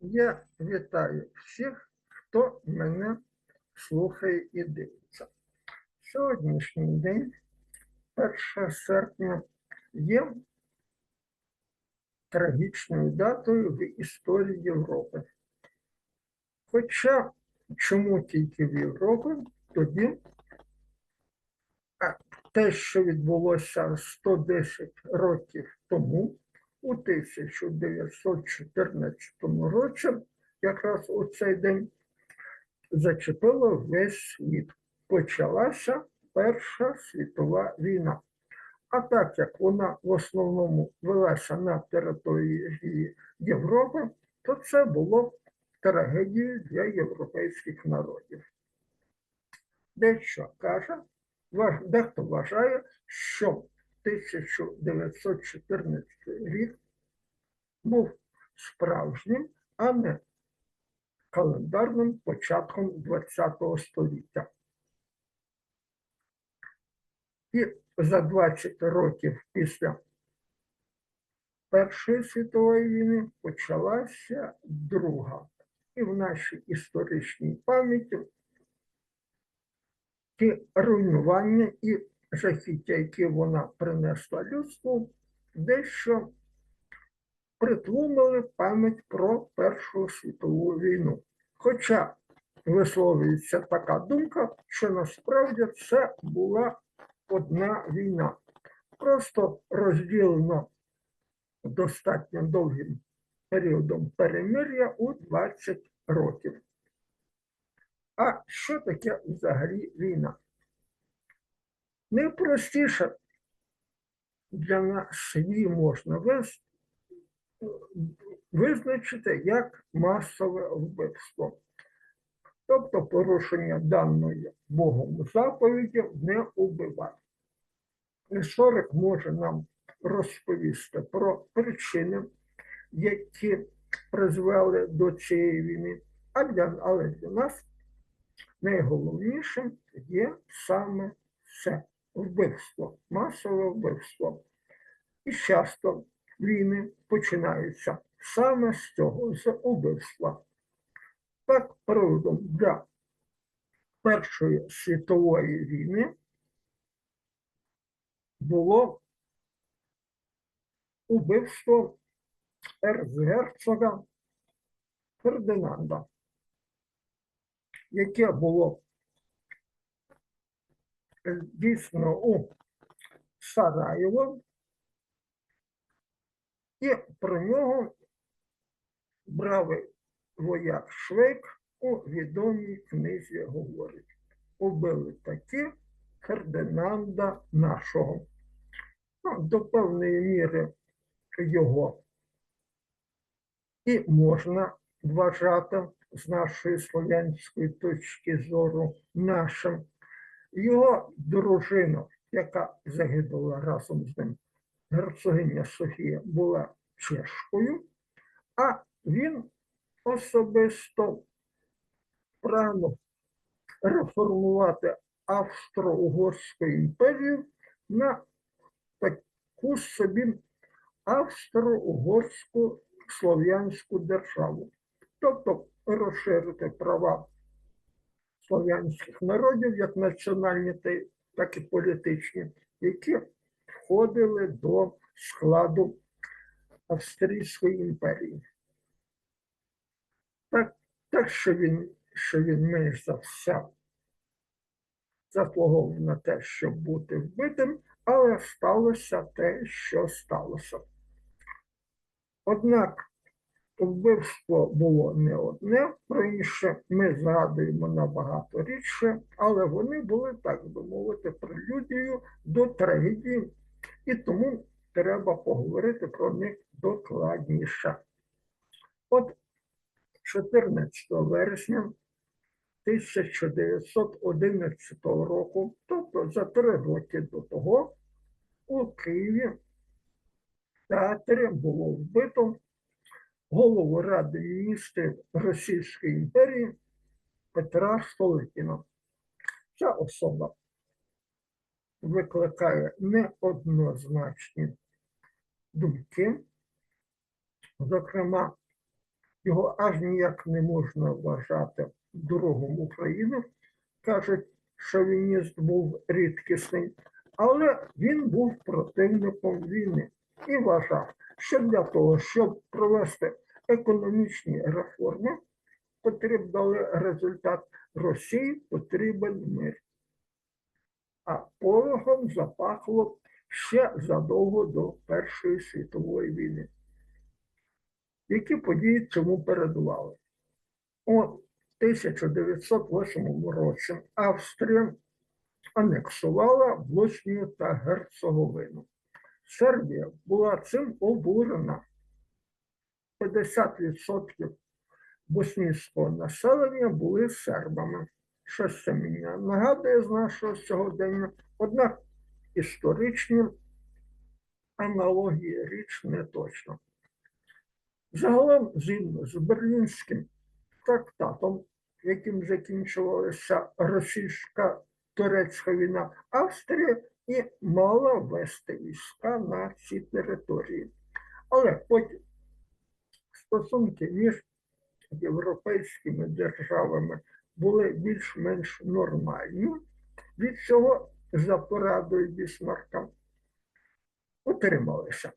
Я вітаю всіх, хто мене слухає і дивиться. Сьогоднішній день, 1 серпня, є трагічною датою в історії Європи. Хоча чому тільки в Європі, тоді те, що відбулося 110 років тому, у 1914 році, якраз у цей день, зачепило весь світ. Почалася Перша світова війна. А так як вона в основному велася на території Європи, то це було трагедією для європейських народів. Дещо каже, дехто вважає, що 1914 рік був справжнім, а не календарним початком ХХ століття. І за 20 років після Першої світової війни почалася друга. І в нашій історичній пам'яті ті руйнування і жахіття, які вона принесла людству, дещо притлумили пам'ять про Першу світову війну. Хоча висловлюється така думка, що насправді це була одна війна, просто розділена достатньо довгим періодом перемир'я у 20 років. А що таке взагалі війна? Найпростіше для нас її можна визначити як масове вбивство. Тобто порушення даної Богом заповіді не убивати. Історик може нам розповісти про причини, які призвели до цієї війни, а для, але для нас найголовнішим є саме це вбивство, масове вбивство. І часто війни починаються саме з цього, з убивства. Так, приводом для Першої світової війни було убивство ерцгерцога Фердинанда, яке було дійсно у Сараєво, і про нього бравий вояк Швейк у відомій книзі говорить. Убили таки Фердинанда нашого. Ну, до певної міри його і можна вважати з нашої слов'янської точки зору нашим. Його дружина, яка загинула разом з ним, герцогиня Софія, була чешкою, а він особисто прагнув реформувати Австро-Угорську імперію на таку собі австро-угорську слов'янську державу, тобто розширити права слов'янських народів, як національні, так і політичні, які входили до складу Австрійської імперії. Так, так що він, що він менш за все заслуговував на те, щоб бути вбитим, але сталося те, що сталося. Однак вбивство було не одне, інше ми згадуємо набагато рідше, але вони були, так би мовити, прелюдією до трагедії, і тому треба поговорити про них докладніше. От 14 вересня 1911 року, тобто за три роки до того, у Києві в театрі було вбито голову Ради міністрів Російської імперії Петра Столипіна. Ця особа викликає неоднозначні думки. Зокрема, його аж ніяк не можна вважати другом України. Кажуть, шовініст був рідкісний, але він був противником війни і вважав, що для того, щоб провести економічні реформи, дали результат Росії, потрібен мир. А порохом запахло ще задовго до Першої світової війни. Які події цьому передували? У 1908 році Австрія анексувала Боснію та Герцеговину. Сербія була цим обурена. 50% боснійського населення були сербами. Щось це мені нагадує з нашого сьогодення. Однак історичні аналогії річ не точно. Загалом, згідно з Берлінським трактатом, яким закінчувалася російська турецька війна, Австрія і мала вести війська на ці території. Але потім стосунки між європейськими державами були більш-менш нормальні. Від цього за порадою Бісмарка утрималися.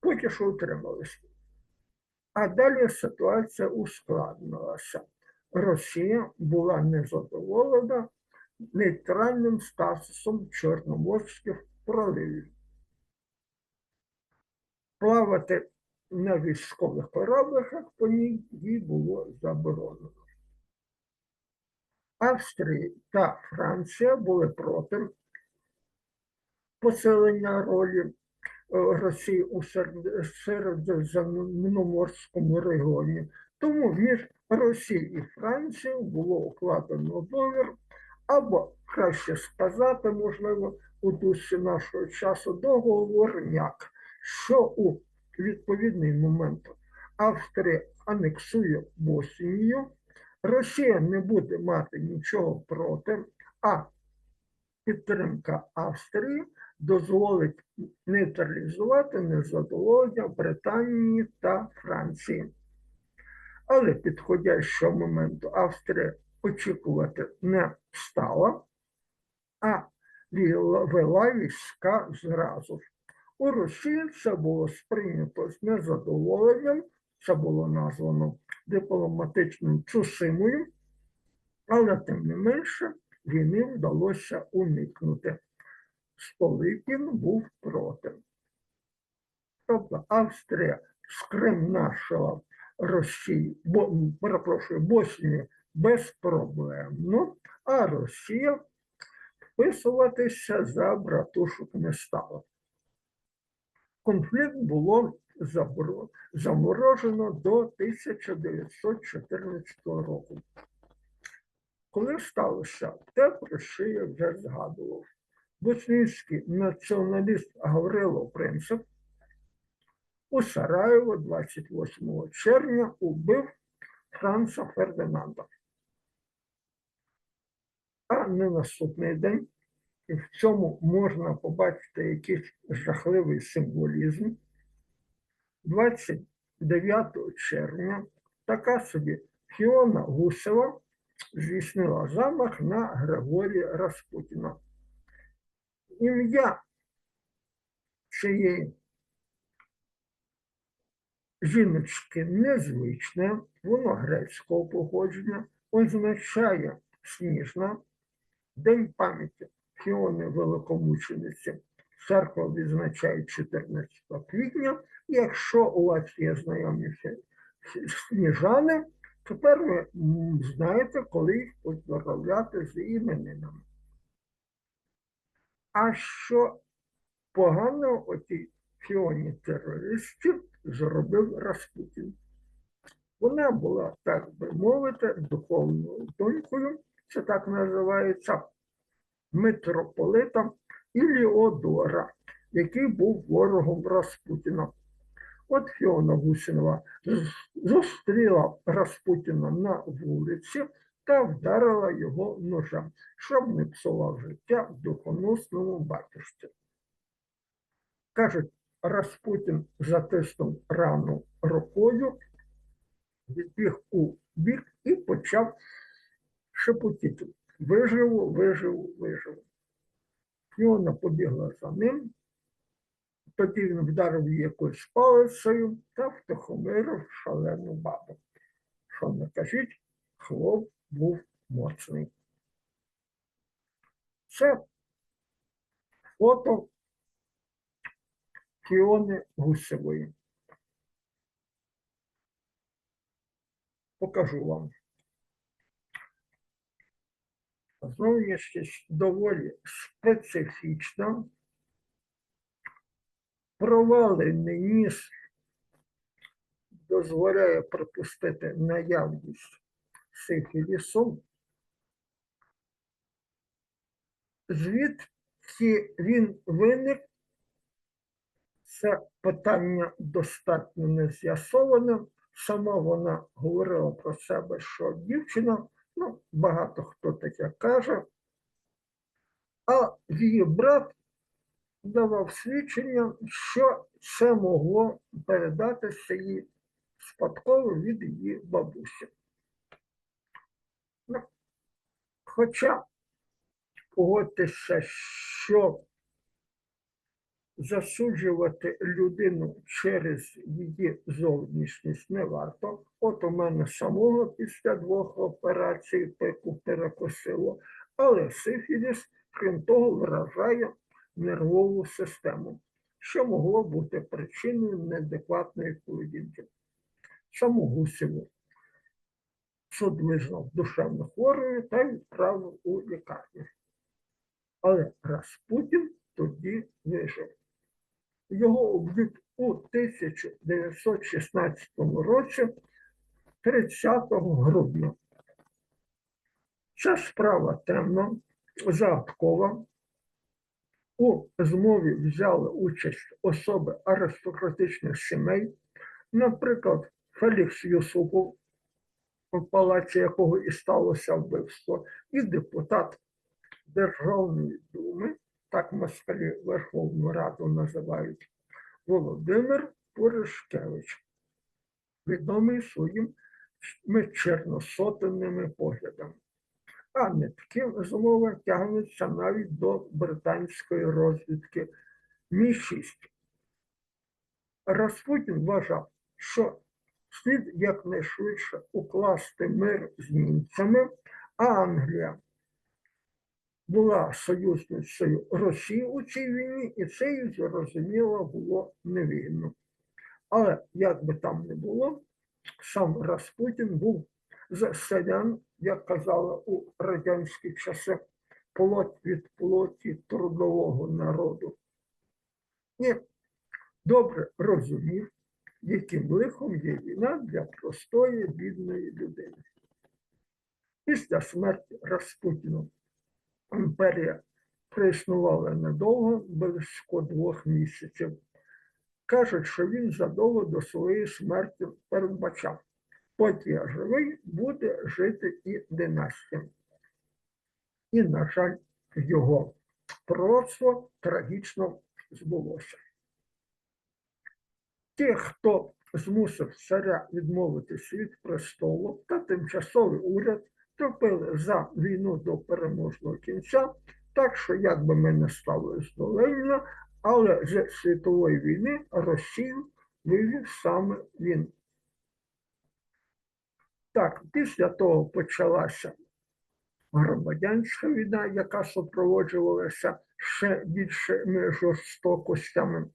Поки що утрималися. А далі ситуація ускладнилася. Росія була незадоволена нейтральним статусом Чорноморських проливів. Плавати на військових корабликах по ній їй було заборонено. Австрія та Франція були проти посилення ролі е, Росії у Середземноморському регіоні. Тому між Росією і Францією було укладено договір, або краще сказати, можливо, у дусі нашого часу договорняк, що у відповідний момент Австрія анексує Боснію, Росія не буде мати нічого проти, а підтримка Австрії дозволить нейтралізувати незадоволення Британії та Франції. Але підходящого моменту Австрія очікувати не стала, а вела війська зразу. У Росії це було сприйнято з незадоволенням, це було названо дипломатичним цусимою, але тим не менше війни вдалося уникнути. Столипін був проти. Тобто Австрія скримнашила Росії, бо, перепрошую, Боснію безпроблемно, а Росія вписуватися за братушок не стала. Конфлікт було заморожено до 1914 року. Коли сталося те, про що я вже згадував, боснійський націоналіст Гаврило Принцип у Сараєво 28 червня убив Франца Фердинанда. На наступний день, і в цьому можна побачити якийсь жахливий символізм. 29 червня така собі Фіона Гусева здійснила замах на Григорія Распутіна. Ім'я цієї жіночки незвичне, воно грецького походження, означає сніжна, День пам'яті Фіони Великомучениці. Церква відзначає 14 квітня. Якщо у вас є знайомі сніжани, тепер ви знаєте, коли їх поздоровляти з іменинами. А що погано отій Фіоні терористів зробив Распутін? Вона була, так би мовити, духовною донькою, це так називається, митрополита Іліодора, який був ворогом Распутіна. От Фіона Гусінова зустріла Распутіна на вулиці та вдарила його ножем, щоб не псував життя в духоносному батюшці. Кажуть, Распутін затиснув рану рукою відбіг у бік і почав шепотіти. Виживу, виживу, виживу. Фіона побігла за ним, тоді він вдарив її якоюсь палицею та втихомирив шалену бабу. Що не кажіть, хлоп був моцний. Це фото Фіони Гусевої. Покажу вам. Зовнішність доволі специфічна. Провалений ніс дозволяє припустити наявність сифілісу. Звідки він виник, це питання достатньо не з'ясоване. Сама вона говорила про себе, що дівчина, ну, багато хто таке каже, а її брат давав свідчення, що це могло передатися їй спадково від її бабусі. Ну, хоча погодьтеся, що засуджувати людину через її зовнішність не варто. От у мене самого після двох операцій пику перекосило, але сифіліс, крім того, вражає нервову систему, що могло бути причиною неадекватної поведінки. Саму Гусєву суд визнав душевно хворою та відправив у лікарню. Але Распутін тоді вижив. Його уб'ють у 1916 році, 30 грудня. Ця справа темна, загадкова. У змові взяли участь особи аристократичних сімей, наприклад, Фелікс Юсупов, у палаці якого і сталося вбивство, і депутат Державної думи, так москалі Верховну Раду називають, Володимир Порошкевич, відомий своїми чорносотенними поглядами. А нитки змови тягнуться навіть до британської розвідки Мі-6. Распутін вважав, що слід якнайшвидше укласти мир з німцями, а Англія була союзницею Росії у цій війні, і це зрозуміло було невільно. Але як би там не було, сам Распутін був з селян, як казали у радянські часи, плоть від плоті трудового народу. І добре розумів, яким лихом є війна для простої бідної людини. Після смерті Распутіна імперія проіснувала недовго, близько двох місяців. Кажуть, що він задовго до своєї смерті передбачав. Поки я живий, буде жити і династія. І, на жаль, його пророцтво трагічно збулося. Ті, хто змусив царя відмовитися від престолу та тимчасовий уряд, вступили за війну до переможного кінця, так що, як би ми не ставились до але з світової війни Росію вивів саме він. Так, після того почалася громадянська війна, яка супроводжувалася ще більшими жорстокостями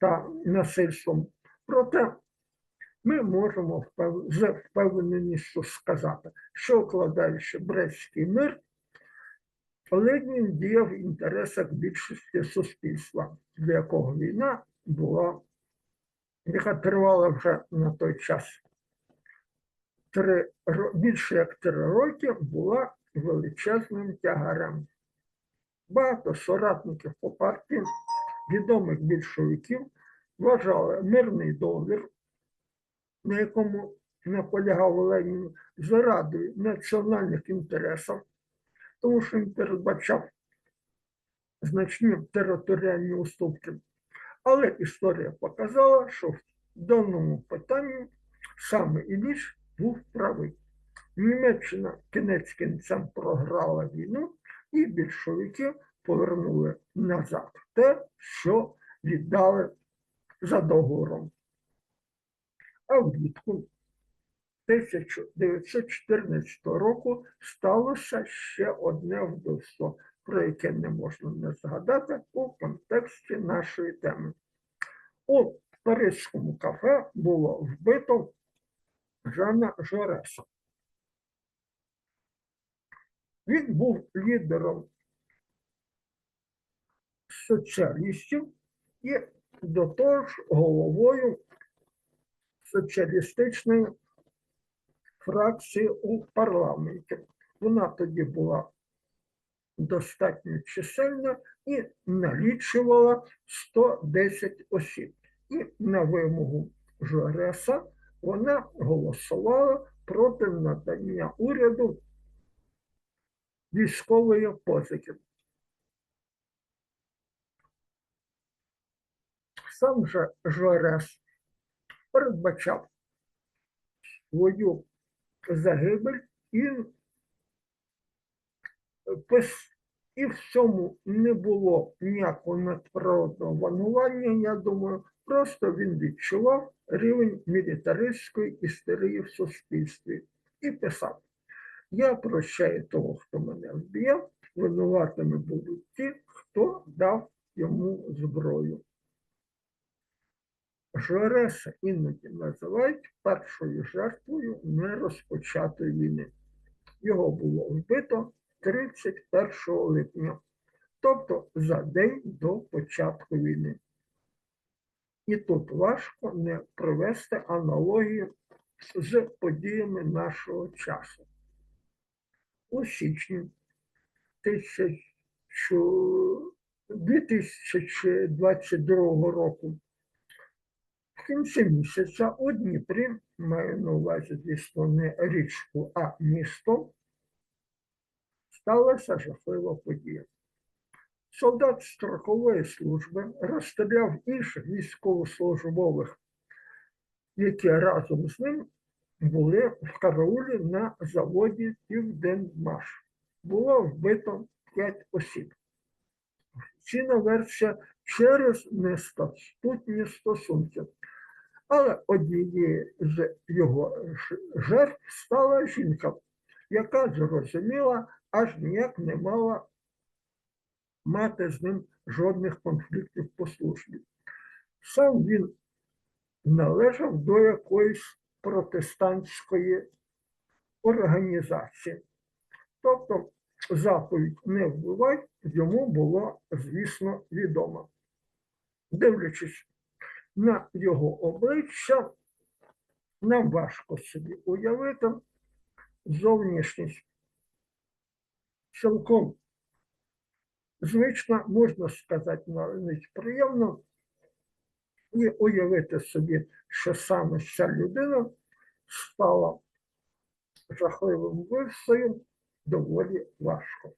та насильством. Проте ми можемо з впевненістю сказати, що укладаючи Брестський мир, Ленін діяв в інтересах більшості суспільства, для якого війна була, яка тривала вже на той час три, більше як три роки, була величезним тягарем. Багато соратників по партії, відомих більшовиків, вважали мирний договір, на якому наполягав Ленін, зарадою національних інтересів, тому що він передбачав значні територіальні уступки. Але історія показала, що в даному питанні саме Ілліч був правий. Німеччина кінець кінцем програла війну, і більшовики повернули назад те, що віддали за договором. А влітку 1914 року сталося ще одне вбивство, про яке не можна не згадати у контексті нашої теми. У Паризькому кафе було вбито Жана Жореса. Він був лідером соціалістів і до того ж головою соціалістичної фракції у парламенті. Вона тоді була достатньо чисельна і налічувала 110 осіб. І на вимогу Жореса вона голосувала проти надання уряду військової позики. Сам же Жорес передбачав свою загибель і, і в цьому не було ніякого надприродного ванування, я думаю, просто він відчував рівень мілітаристської істерії в суспільстві і писав: Я прощаю того, хто мене вб'є, винуватими будуть ті, хто дав йому зброю. Жореса іноді називають першою жертвою нерозпочатої війни. Його було вбито 31 липня, тобто за день до початку війни. І тут важко не провести аналогію з подіями нашого часу. У січні 1000 2022 року кінці місяця у Дніпрі, маю на увазі, звісно, не річку, а місто, сталася жахлива подія. Солдат строкової служби розстріляв інших військовослужбових, які разом з ним були в караулі на заводі Південмаш. Було вбито 5 осіб. Офіційна версія через нестатутні стосунки. Але однією з його жертв стала жінка, яка зрозуміла, аж ніяк не мала мати з ним жодних конфліктів по службі. Сам він належав до якоїсь протестантської організації. Тобто заповідь не вбивай йому було, звісно, відомо. Дивлячись на його обличчя, нам важко собі уявити зовнішність. Цілком звично, можна сказати, навіть приємно, і уявити собі, що саме ця людина стала жахливим вбивцею доволі важко.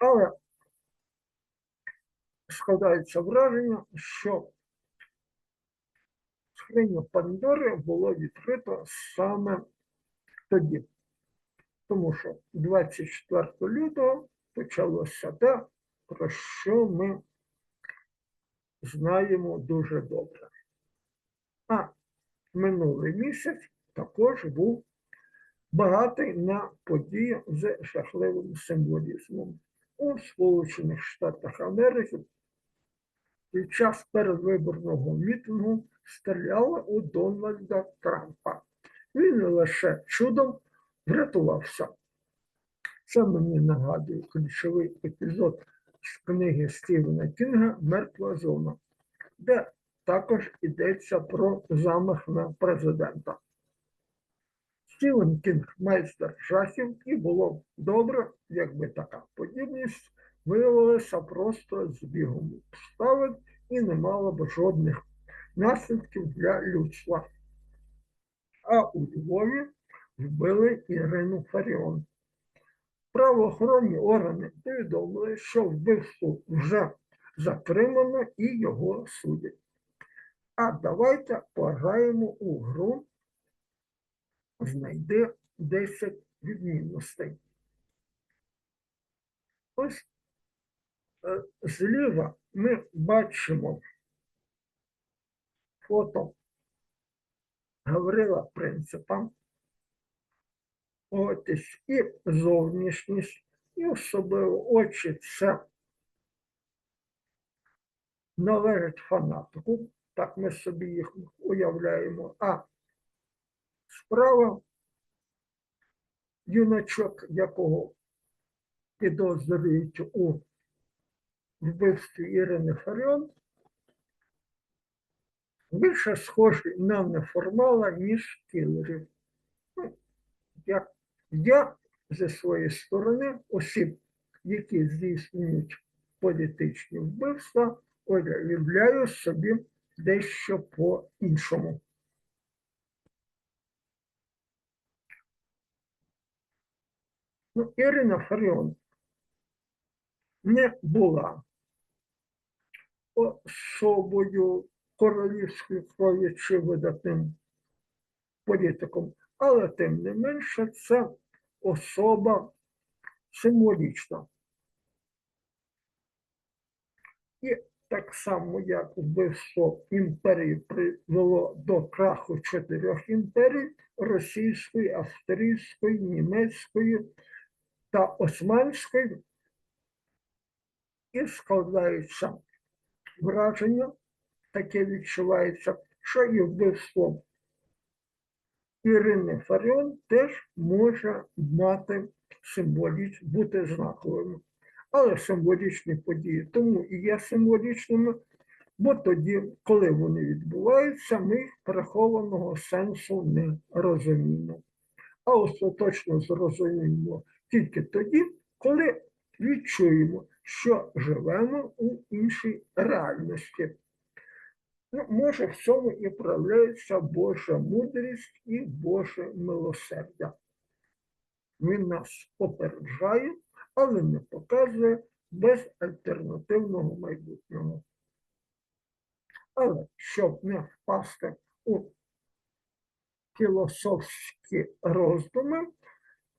Але складається враження, що скриню Пандори було відкрито саме тоді. Тому що 24 лютого почалося те, про що ми знаємо дуже добре. А минулий місяць також був багатий на події з жахливим символізмом. У Сполучених Штатах Америки під час передвиборного мітингу стріляли у Дональда Трампа. Він лише чудом врятувався. Це мені нагадує ключовий епізод з книги Стівена Кінга Мертва зона, де також йдеться про замах на президента. Стівен Кінг майстер жахів, і було б добре, якби така подібність виявилася просто збігом обставин і не мала б жодних наслідків для людства. А у Львові вбили Ірину Фаріон. Правоохоронні органи повідомили, що вбивство вже затримано і його судять. А давайте пограємо у гру знайди 10 відмінностей. Ось зліва ми бачимо фото Гаврила Принципа. Ось і зовнішність, і особливо очі це належать фанатику. Так ми собі їх уявляємо. А справа юначок, якого підозрюють у вбивстві Ірини Фаріон, більше схожий на неформала, ніж кілерів. Ну, я, я зі своєї сторони осіб, які здійснюють політичні вбивства, уявляю собі дещо по-іншому. Ну, Ірина Фаріон не була особою королівської крові чи видатним політиком, але тим не менше це особа символічна. І так само, як вбивство імперії привело до краху чотирьох імперій російської, австрійської, німецької та османської, і складається враження, таке відчувається, що і вбивство Ірини Фаріон теж може мати символіч, бути знаковим. Але символічні події тому і є символічними, бо тоді, коли вони відбуваються, ми прихованого сенсу не розуміємо. А остаточно зрозуміємо тільки тоді, коли відчуємо, що живемо у іншій реальності. Ну, може, в цьому і проявляється Божа мудрість і Боже милосердя. Він нас попереджає, але не показує безальтернативного майбутнього. Але щоб не впасти у філософські роздуми,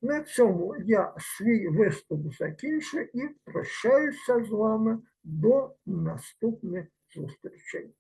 на цьому я свій виступ закінчу і прощаюся з вами до наступних зустрічей.